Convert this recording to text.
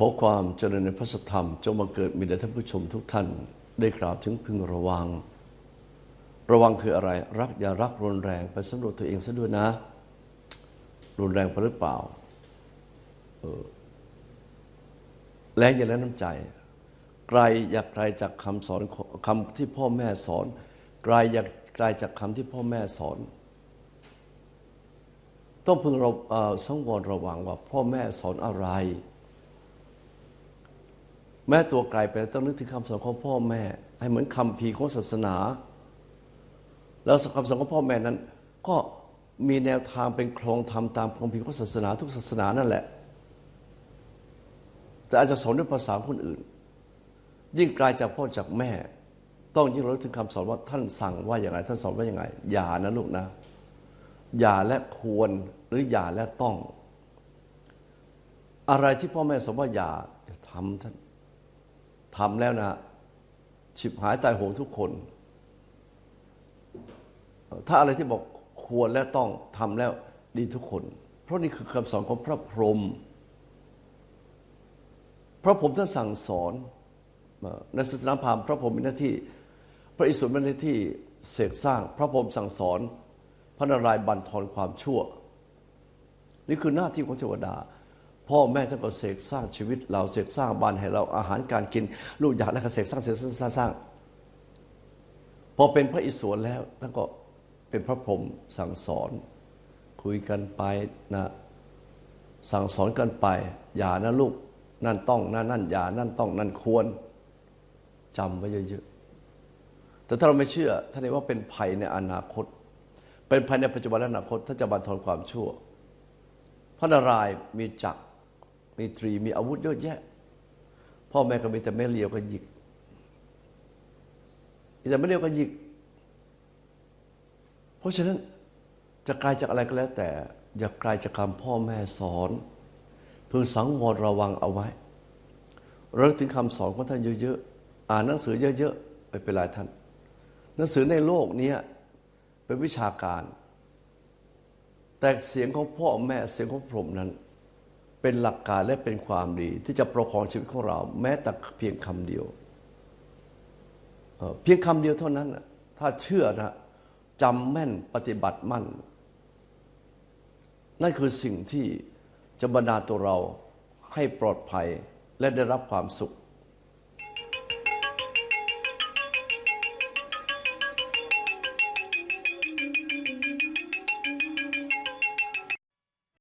ขอความเจริญในพระธรรมจงมาเกิดมีแด่ท่านผู้ชมทุกท่าน ได้กล่าวถึงพึงระวัง ระวังคืออะไร รักอย่ารักรุนแรงไปสำรวจตัวเองซะด้วยนะ รุนแรงไปหรือเปล่าออแรงอย่าแรงน้ำใจ ไกลอยากไกลจากคำสอนคำที่พ่อแม่สอน ไกลอยากไกลจากคำที่พ่อแม่สอน ต้องพึงเราเสังวรระวังว่าพ่อแม่สอนอะไร แม้ตัวไกลไปต้องนึกถึงคำสอนของพ่อแม่ ให้เหมือนคำพีของศาสนา แล้วคำสอนของพ่อแม่นั้น ก็มีแนวทางเป็นโครงธรรมตามคำพีร์ของศาสนาทุกศาสนานั่นแหละ แต่อาจจะสอนด้วยภาษาคนอื่น ยิ่งไกลาจากพ่อจากแม่ ต้องยิ่งรู้ถึงคำสอนว่าท่านสั่งว่าอย่างไรท่านสอนว่าอย่างไรอย่านะลูกนะ อย่าและควรหรืออย่าและต้อง อะไรที่พ่อแม่สอนว่าอย่าอย่าทำท่านทำแล้วนะฉิบหายตายโหงทุกคน ถ้าอะไรที่บอกควรและต้องทำแล้วดีทุกคน เพราะนี่คือคำสอนของพระพรหมพระพรหมท่านสั่งสอนในศาสนาพราหมณ์พระพรหมมีหน้าที่ พระอิศวรมีหน้าที่เสกสร้าง พระพรหมสั่งสอน พระนารายณ์บันทอนความชั่ว นี่คือหน้าที่ของเทวดา พ่อแม่ท่านก็เสกสร้างชีวิต เราเสกสร้างบ้านให้เราอาหารการกิน ลูกอยากแล้วก็เสกสร้างเสกสร้างสร้างสร้างพอเป็นพระอิศวรแล้วท่านก็ เป็นพระพรหมสั่งสอน คุยกันไปนะ สั่งสอนกันไป อย่านะลูก นั่นต้องนั่นนั่นอย่านั่นต้องนั่นควรจำไว้เยอะๆ แต่ถ้าเราไม่เชื่อท่านเรียกว่าเป็นภัยในอนาคต เป็นภัยในปัจจุบันและอนาคตถ้าจะบันทอนความชั่ว พระนารายมีจักรมีตรีมีอาวุธเยอะแยะ พ่อแม่ก็มีแต่แม่เลี้ยวก็หยิกแต่ไม่เลี้ยวก็หยิก เพราะฉะนั้นจะกลายจากอะไรก็แล้วแต่ อย่ากลายจากคำพ่อแม่สอนพึงสังวรระวังเอาไว้เลิกถึงคำสอนของท่านเยอะๆ อ่านหนังสือเยอะๆไม่เป็นไรท่าน หนังสือในโลกนี้เป็นวิชาการ แต่เสียงของพ่อแม่เสียงของพรหมนั้น เป็นหลักการและเป็นความดี ที่จะประคองชีวิตของเรา แม้แต่เพียงคำเดียวเพียงคำเดียวเท่านั้นถ้าเชื่อนะ จำแม่นปฏิบัติมั่น นั่นคือสิ่งที่จะบรรดาตัวเราให้ปลอดภัยและได้รับความสุข